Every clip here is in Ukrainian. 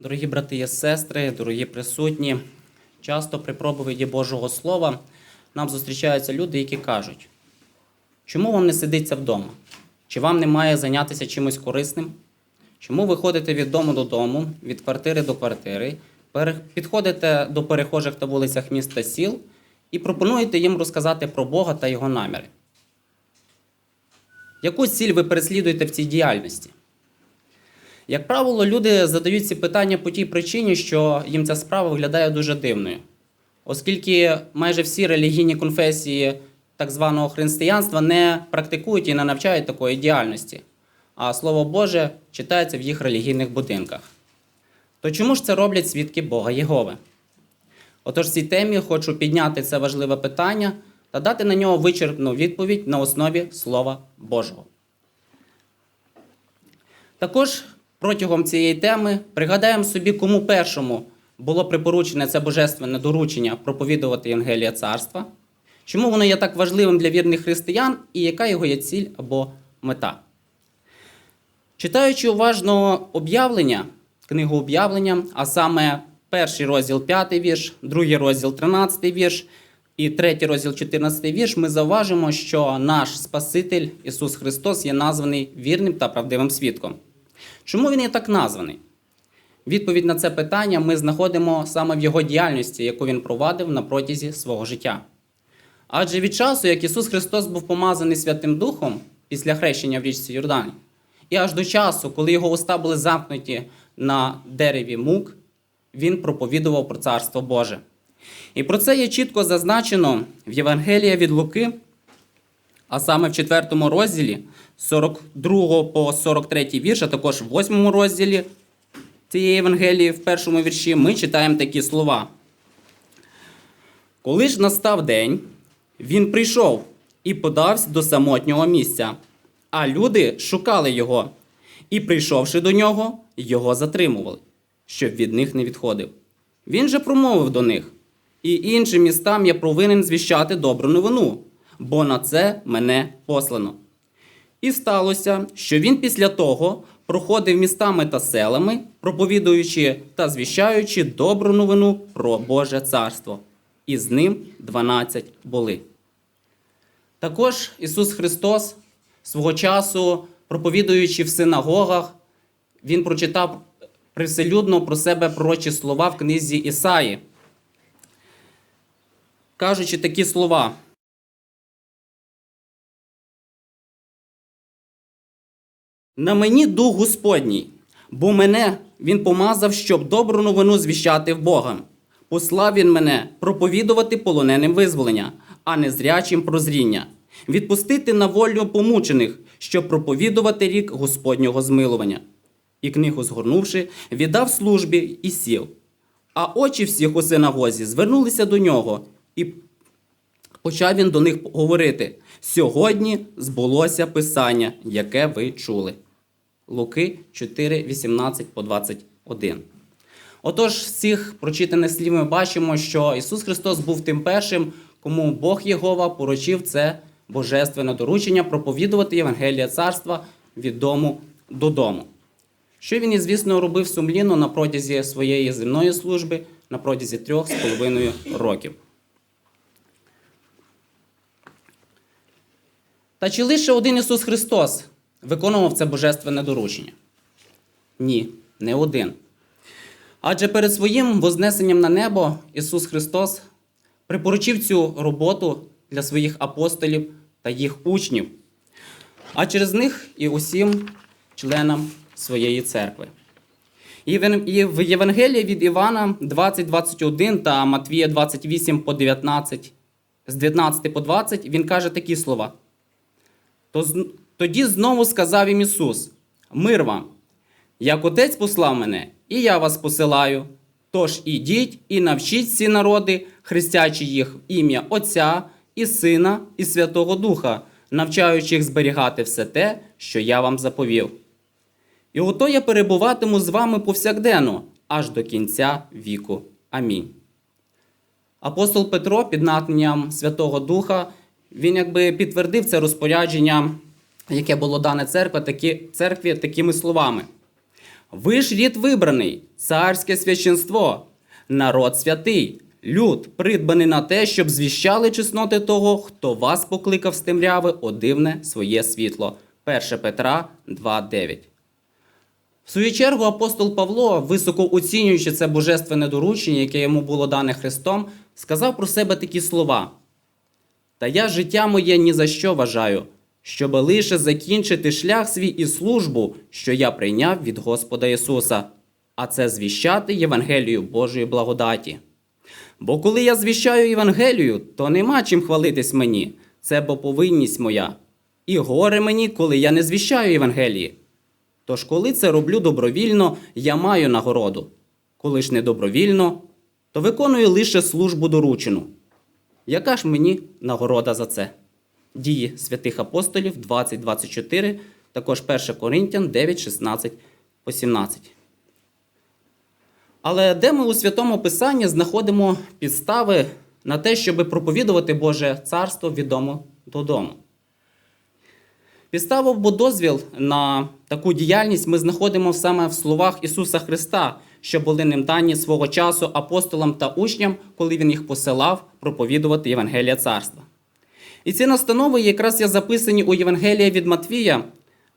Дорогі брати і сестри, дорогі присутні, часто при проповіді Божого Слова нам зустрічаються люди, які кажуть, чому вам не сидиться вдома? Чи вам немає зайнятися чимось корисним? Чому ви ходите від дому додому, від квартири до квартири, підходите до перехожих та вулицях міст та сіл і пропонуєте їм розказати про Бога та його наміри? Яку ціль ви переслідуєте в цій діяльності? Як правило, люди задають ці питання по тій причині, що їм ця справа виглядає дуже дивною, оскільки майже всі релігійні конфесії так званого християнства не практикують і не навчають такої діяльності, а Слово Боже читається в їх релігійних будинках. То чому ж це роблять свідки Бога Єгови? Отож, в цій темі хочу підняти це важливе питання та дати на нього вичерпну відповідь на основі Слова Божого. Також протягом цієї теми пригадаємо собі, кому першому було припоручене це божественне доручення проповідувати Євангелія царства, чому воно є так важливим для вірних християн і яка його є ціль або мета. Читаючи уважно об'явлення, книгу об'явлення, а саме перший розділ 5 вірш, другий розділ 13 вірш і третій розділ 14 вірш, ми зауважимо, що наш Спаситель Ісус Христос є названий вірним та правдивим свідком. Чому він є так названий? Відповідь на це питання ми знаходимо саме в його діяльності, яку він провадив на протязі свого життя. Адже від часу, як Ісус Христос був помазаний Святим Духом після хрещення в річці Йордані, і аж до часу, коли його уста були замкнуті на дереві мук, він проповідував про Царство Боже. І про це є чітко зазначено в Євангелії від Луки, а саме в 4 розділі, з 42 по 43 вірш, а також в 8 розділі цієї Євангелії, в першому вірші, ми читаємо такі слова. Коли ж настав день, він прийшов і подався до самотнього місця, а люди шукали його, і, прийшовши до нього, його затримували, щоб від них не відходив. Він же промовив до них: І іншим містам я повинен звіщати добру новину, бо на це мене послано. І сталося, що він після того проходив містами та селами, проповідуючи та звіщаючи добру новину про Боже царство. І з ним 12 були. Також Ісус Христос свого часу, проповідуючи в синагогах, Він прочитав привселюдно про себе пророчі слова в книзі Ісаї, кажучи такі слова. На мені дух Господній, бо мене він помазав, щоб добру новину звіщати в Бога. Послав він мене проповідувати полоненим визволення, а не зрячим прозріння, відпустити на волю помучених, щоб проповідувати рік Господнього змилування. І книгу згорнувши, віддав службі і сів. А очі всіх у синагозі звернулися до нього, і почав він до них говорити: сьогодні збулося писання, яке ви чули. Луки 4, 18 по 21. Отож, з цих прочитаних слів ми бачимо, що Ісус Христос був тим першим, кому Бог Єгова поручив це божественне доручення проповідувати Євангелія царства від дому додому. Що він, і, звісно, робив сумлінно на протязі своєї земної служби на протязі трьох з половиною років. Та чи лише один Ісус Христос виконував це божественне доручення? Ні, не один. Адже перед своїм вознесенням на небо Ісус Христос припоручив цю роботу для своїх апостолів та їх учнів, а через них і усім членам своєї церкви. І в- Євангелії від Івана 20.21 та Матвія 28 по 19, з 19 по 20 він каже такі слова. Тоді знову сказав їм Ісус: Мир вам! Як Отець послав мене, і я вас посилаю. Тож ідіть і навчіть всі народи, хрестячи їх в ім'я Отця і Сина, і Святого Духа, навчаючи їх зберігати все те, що я вам заповів. І ото я перебуватиму з вами повсякденно, аж до кінця віку. Амінь. Апостол Петро під натхненням Святого Духа, він якби підтвердив це розпорядження, яке було дане церкві, такі, церкві такими словами. Ви ж рід вибраний, царське священство, народ святий, люд, придбаний на те, щоб звіщали чесноти того, хто вас покликав з темряви о дивне своє світло. 1 Петра 2.9. В свою чергу апостол Павло, високо оцінюючи це божественне доручення, яке йому було дане Христом, сказав про себе такі слова. Та я життя моє ні за що вважаю, щоб лише закінчити шлях свій і службу, що я прийняв від Господа Ісуса, а це звіщати Євангелію Божої благодаті. Бо коли я звіщаю Євангелію, то нема чим хвалитись мені, це бо повинність моя. І горе мені, коли я не звіщаю Євангелії. Тож, коли це роблю добровільно, я маю нагороду. Коли ж не добровільно, то виконую лише службу доручену. Яка ж мені нагорода за це? Дії святих апостолів 20.24, також 1 Коринтян 9.16 по 17. Але де ми у Святому Писанні знаходимо підстави на те, щоб проповідувати Боже Царство від дому додому? Підставу або дозвіл на таку діяльність ми знаходимо саме в словах Ісуса Христа, що були ним дані свого часу апостолам та учням, коли Він їх посилав проповідувати Євангелія Царства. І ці настанови якраз є записані у Євангелія від Матвія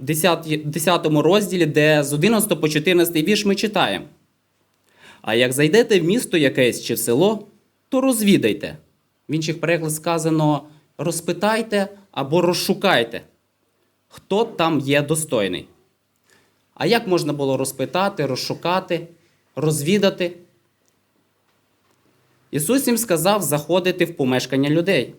в 10, 10 розділі, де з 11 по 14 вірш ми читаємо. А як зайдете в місто якесь чи в село, то розвідайте. В інших перекладах сказано розпитайте або розшукайте, хто там є достойний. А як можна було розпитати, розшукати, розвідати? Ісус їм сказав заходити в помешкання людей,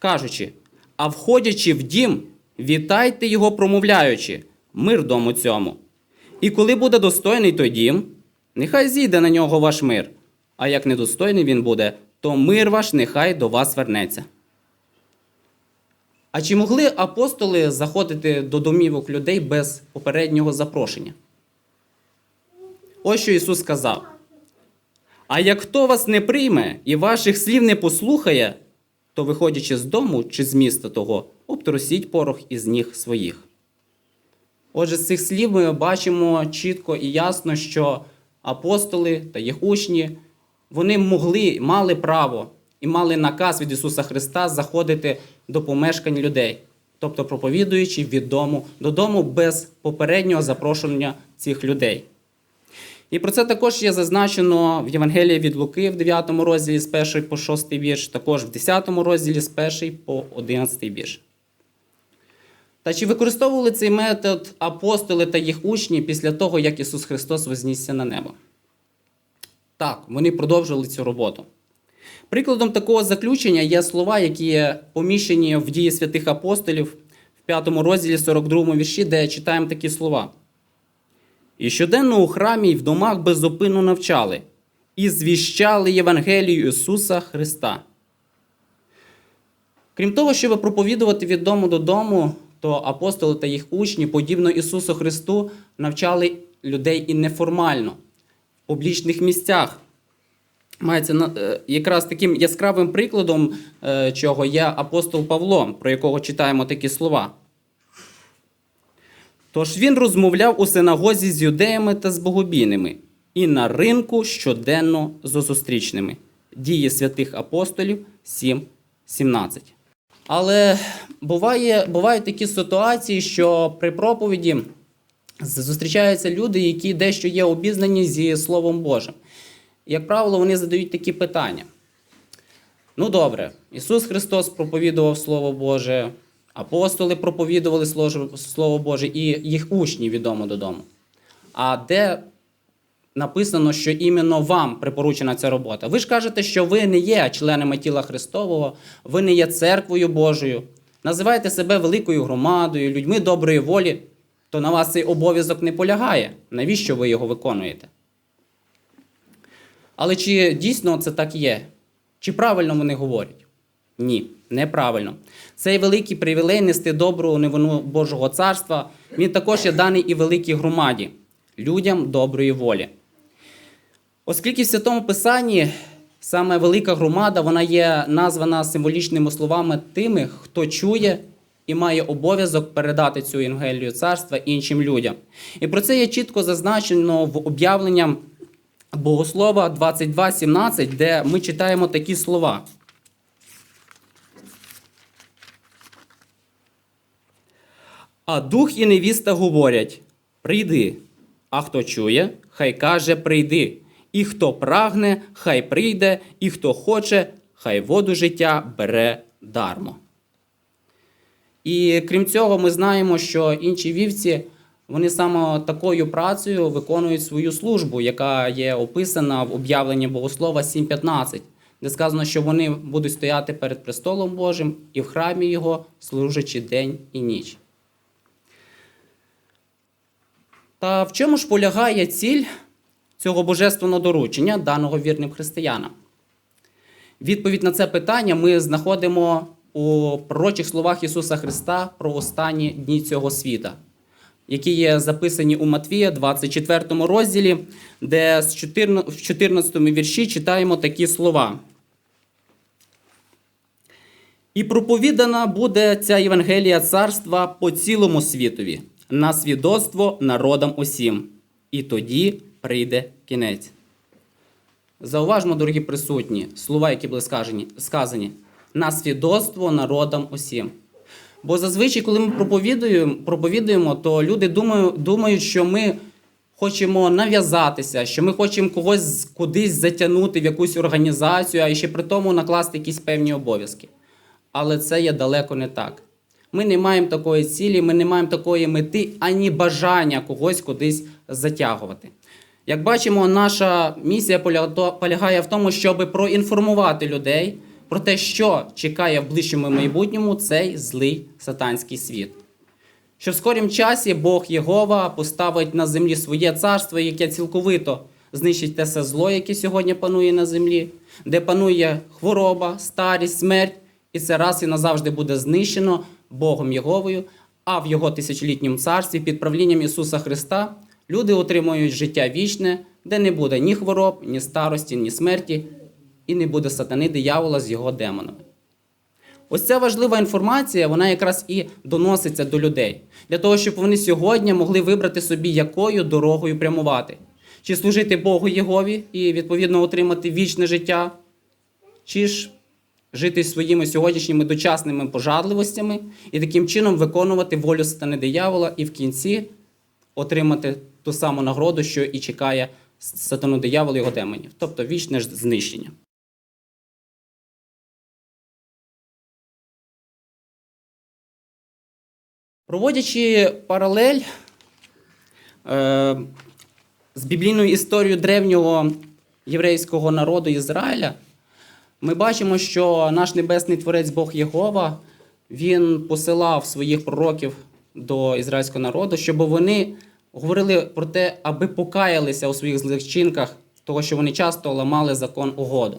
кажучи, а входячи в дім, вітайте його, промовляючи, мир дому цьому. І коли буде достойний той дім, нехай зійде на нього ваш мир, а як недостойний він буде, то мир ваш нехай до вас вернеться. А чи могли апостоли заходити до домівок людей без попереднього запрошення? Ось що Ісус сказав. А як хто вас не прийме і ваших слів не послухає, то, виходячи з дому чи з міста того, обтрусіть порох із ніг своїх. Отже, з цих слів ми бачимо чітко і ясно, що апостоли та їх учні вони могли, мали право і мали наказ від Ісуса Христа заходити до помешкань людей, тобто проповідуючи від дому додому без попереднього запрошення цих людей. І про це також є зазначено в Євангелії від Луки в 9 розділі з 1 по 6 вірш, також в 10 розділі з 1 по 11 вірш. Та чи використовували цей метод апостоли та їх учні після того, як Ісус Христос вознісся на небо? Так, вони продовжували цю роботу. Прикладом такого заключення є слова, які є поміщені в дії святих апостолів в 5 розділі 42 вірші, де читаємо такі слова. І щоденно у храмі і в домах беззупинно навчали і звіщали Євангелію Ісуса Христа. Крім того, щоб проповідувати від дому додому, то апостоли та їх учні, подібно Ісусу Христу, навчали людей і неформально, в публічних місцях. Мається е, якраз таким яскравим прикладом, е, чого є апостол Павло, про якого читаємо такі слова. Тож він розмовляв у синагозі з юдеями та з богобійними, і на ринку щоденно з зустрічними. Дії святих апостолів 7.17. Але буває, бувають такі ситуації, що при проповіді зустрічаються люди, які дещо є обізнані зі Словом Божим. Як правило, вони задають такі питання. Ну добре, Ісус Христос проповідував Слово Боже, апостоли проповідували Слово- Боже і їх учні відомо додому. А де написано, що іменно вам припоручена ця робота? Ви ж кажете, що ви не є членами тіла Христового, ви не є церквою Божою, називаєте себе великою громадою, людьми доброї волі, то на вас цей обов'язок не полягає. Навіщо ви його виконуєте? Але чи дійсно це так є? Чи правильно вони говорять? Ні, неправильно. Цей великий привілей нести добру новину Божого царства, він також є даний і великій громаді, людям доброї волі. Оскільки в Святому Писанні саме велика громада, вона є названа символічними словами тими, хто чує і має обов'язок передати цю Євангелію царства іншим людям. І про це є чітко зазначено в об'явленні Богослова 22.17, де ми читаємо такі слова. А дух і невіста говорять: прийди. А хто чує, хай каже прийди. І хто прагне, хай прийде, і хто хоче, хай воду життя бере дармо. І крім цього, ми знаємо, що інші вівці вони саме такою працею виконують свою службу, яка є описана в об'явленні Богослова 7.15, де сказано, що вони будуть стояти перед престолом Божим і в храмі Його, служачи день і ніч. Та в чому ж полягає ціль цього божественного доручення, даного вірним християнам? Відповідь на це питання ми знаходимо у пророчих словах Ісуса Христа про останні дні цього світа, які є записані у Матвія, 24 розділі, де в 14 вірші читаємо такі слова. І проповідана буде ця Євангелія царства по цілому світові, на свідоцтво народам усім. І тоді прийде кінець. Зауважмо, дорогі присутні, слова, які були сказані, сказані на свідоцтво народам усім. Бо зазвичай, коли ми проповідуємо, проповідуємо то люди думають, думають, що ми хочемо нав'язатися, що ми хочемо когось кудись затягнути в якусь організацію, а ще при тому накласти якісь певні обов'язки. Але це є далеко не так. Ми не маємо такої цілі, ми не маємо такої мети, ані бажання когось кудись затягувати. Як бачимо, наша місія поля- полягає в тому, щоб проінформувати людей про те, що чекає в ближчому майбутньому цей злий сатанський світ. Що в скорім часі Бог Єгова поставить на землі своє царство, яке цілковито знищить те все зло, яке сьогодні панує на землі, де панує хвороба, старість, смерть, і це раз і назавжди буде знищено Богом Єговою, а в його тисячолітньому царстві під правлінням Ісуса Христа люди отримують життя вічне, де не буде ні хвороб, ні старості, ні смерті, і не буде сатани диявола з його демонами. Ось ця важлива інформація, вона якраз і доноситься до людей, для того, щоб вони сьогодні могли вибрати собі, якою дорогою прямувати. Чи служити Богу Єгові і відповідно отримати вічне життя, чи ж жити своїми сьогоднішніми дочасними пожадливостями і таким чином виконувати волю сатани диявола і в кінці отримати ту саму нагороду, що і чекає сатану диявола і його демонів, тобто вічне знищення. Проводячи паралель е, з біблійною історією древнього єврейського народу Ізраїля, ми бачимо, що наш небесний творець Бог Єгова він посилав своїх пророків до ізраїльського народу, щоб вони говорили про те, аби покаялися у своїх злих чинках, того, що вони часто ламали закон угоду.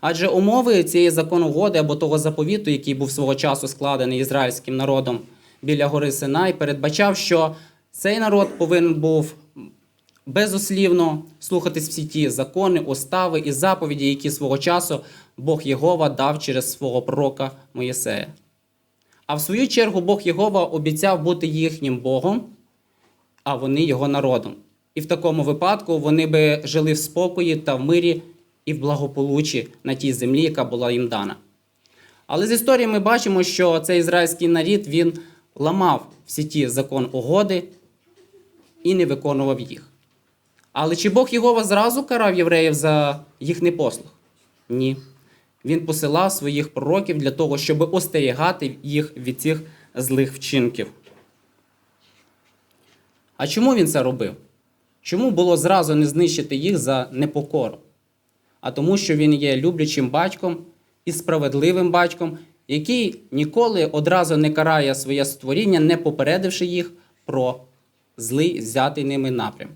Адже умови цієї закону угоди або того заповіту, який був свого часу складений ізраїльським народом біля гори Синай, передбачав, що цей народ повинен був безослівно слухатись всі ті закони, устави і заповіді, які свого часу Бог Єгова дав через свого пророка Моїсея. А в свою чергу Бог Єгова обіцяв бути їхнім Богом, а вони його народом. І в такому випадку вони би жили в спокої та в мирі і в благополуччі на тій землі, яка була їм дана. Але з історії ми бачимо, що цей ізраїльський нарід він ламав всі ті закон угоди і не виконував їх. Але чи Бог Єгова зразу карав євреїв за їх непослух? Ні. Він посилав своїх пророків для того, щоб остерігати їх від цих злих вчинків. А чому він це робив? Чому було зразу не знищити їх за непокору? А тому, що він є люблячим батьком і справедливим батьком, який ніколи одразу не карає своє створіння, не попередивши їх про злий взятий ними напрям.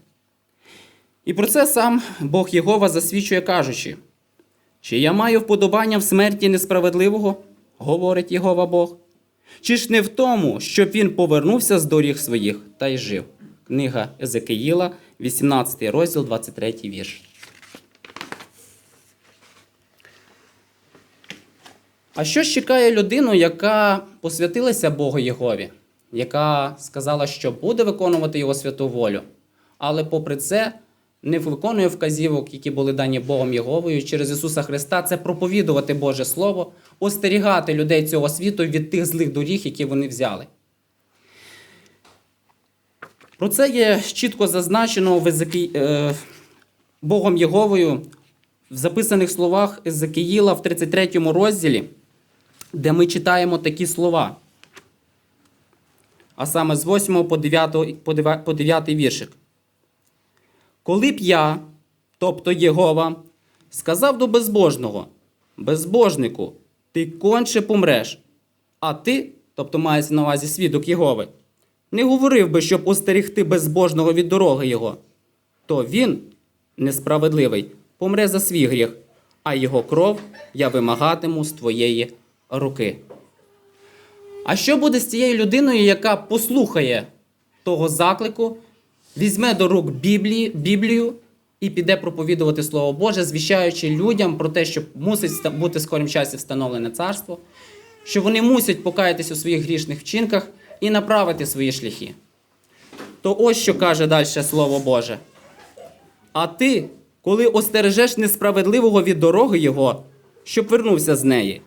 І про це сам Бог Єгова засвідчує, кажучи, чи я маю вподобання в смерті несправедливого, говорить Єгова Бог, чи ж не в тому, щоб він повернувся з доріг своїх та й жив. Книга Езекиїла, 18 розділ, 23 вірш. А що ж чекає людину, яка посвятилася Богу Єгові, яка сказала, що буде виконувати його святу волю, але попри це не виконує вказівок, які були дані Богом Єговою через Ісуса Христа, це проповідувати Боже Слово, остерігати людей цього світу від тих злих доріг, які вони взяли. Про це є чітко зазначено в Езекі... е... Богом Єговою в записаних словах Езекіїла в 33 розділі, де ми читаємо такі слова. А саме з 8 по 9, по 9, по 9 віршик. Коли б я, тобто Єгова, сказав до безбожного, безбожнику, ти конче помреш, а ти, тобто мається на увазі свідок Єгови, не говорив би, щоб остерігти безбожного від дороги його, то він, несправедливий, помре за свій гріх, а його кров я вимагатиму з твоєї руки. А що буде з цією людиною, яка послухає того заклику, візьме до рук Біблії, Біблію і піде проповідувати Слово Боже, звіщаючи людям про те, що мусить бути скорім часі встановлене царство, що вони мусять покаятись у своїх грішних вчинках і направити свої шляхи. То ось що каже далі Слово Боже. А ти, коли остережеш несправедливого від дороги його, щоб вернувся з неї,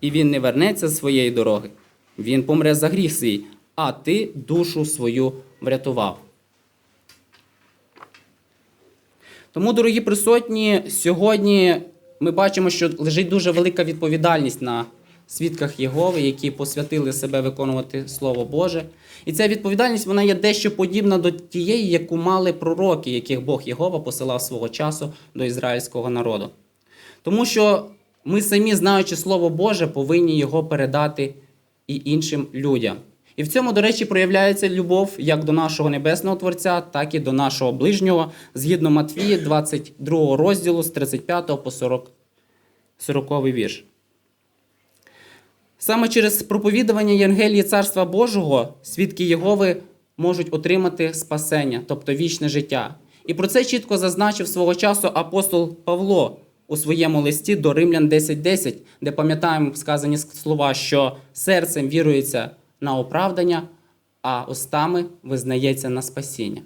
і він не вернеться з своєї дороги, він помре за гріх свій, а ти душу свою врятував. Тому, дорогі присутні, сьогодні ми бачимо, що лежить дуже велика відповідальність на свідках Єгови, які посвятили себе виконувати Слово Боже. І ця відповідальність вона є дещо подібна до тієї, яку мали пророки, яких Бог Єгова посилав свого часу до ізраїльського народу. Тому що ми самі, знаючи Слово Боже, повинні його передати і іншим людям. І в цьому, до речі, проявляється любов як до нашого небесного Творця, так і до нашого ближнього, згідно Матвії, 22 розділу з 35 по 40, 40 вірш. Саме через проповідування Євангелії Царства Божого свідки Єгови можуть отримати спасення, тобто вічне життя. І про це чітко зазначив свого часу апостол Павло у своєму листі до Римлян 10.10, де пам'ятаємо сказані слова, що серцем вірується на оправдання, а устами визнається на спасіння.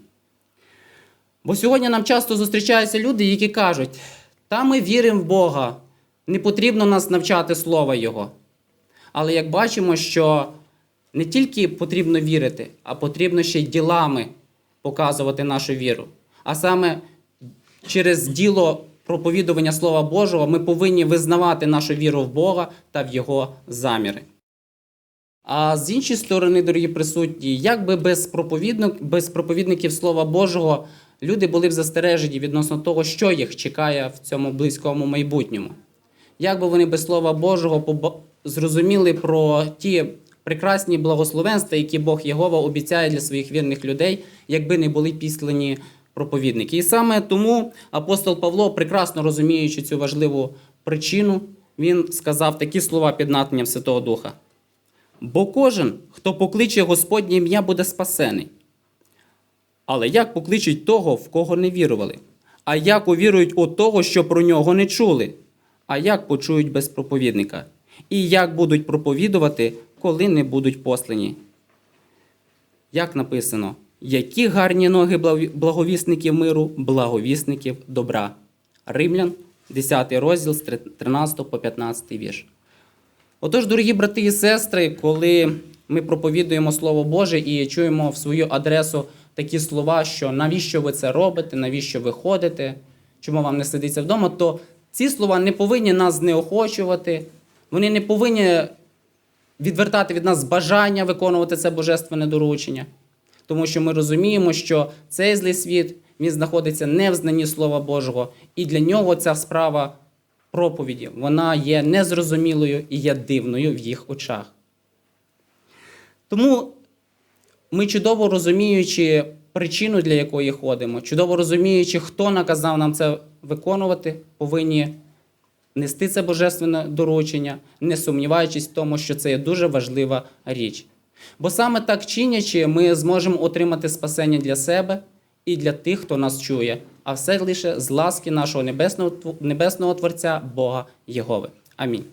Бо сьогодні нам часто зустрічаються люди, які кажуть, та ми віримо в Бога, не потрібно нас навчати слова Його. Але як бачимо, що не тільки потрібно вірити, а потрібно ще й ділами показувати нашу віру. А саме через діло проповідування Слова Божого ми повинні визнавати нашу віру в Бога та в Його заміри. А з іншої сторони, дорогі присутні, як би без, проповідник, без проповідників Слова Божого люди були б застережені відносно того, що їх чекає в цьому близькому майбутньому. Як би вони без Слова Божого зрозуміли про ті прекрасні благословенства, які Бог Єгова обіцяє для своїх вірних людей, якби не були післані проповідники. І саме тому апостол Павло, прекрасно розуміючи цю важливу причину, він сказав такі слова під натхненням Святого Духа. Бо кожен, хто покличе Господнє ім'я, буде спасений. Але як покличуть того, в кого не вірували? А як увірують у того, що про нього не чули? А як почують без проповідника? І як будуть проповідувати, коли не будуть послані? Як написано, які гарні ноги благовісників миру, благовісників добра. Римлян, 10 розділ з 13 по 15 вірш. Отож, дорогі брати і сестри, коли ми проповідуємо Слово Боже і чуємо в свою адресу такі слова, що навіщо ви це робите, навіщо ви ходите, чому вам не сидиться вдома, то ці слова не повинні нас знеохочувати, вони не повинні відвертати від нас бажання виконувати це божественне доручення. Тому що ми розуміємо, що цей злий світ він знаходиться не в знанні Слова Божого, і для нього ця справа проповіді вона є незрозумілою і є дивною в їх очах. Тому ми чудово розуміючи причину, для якої ходимо, чудово розуміючи, хто наказав нам це виконувати, повинні нести це божественне доручення, не сумніваючись в тому, що це є дуже важлива річ. Бо саме так чинячи, ми зможемо отримати спасення для себе і для тих, хто нас чує, а все лише з ласки нашого небесного, небесного Творця, Бога Єгови. Амінь.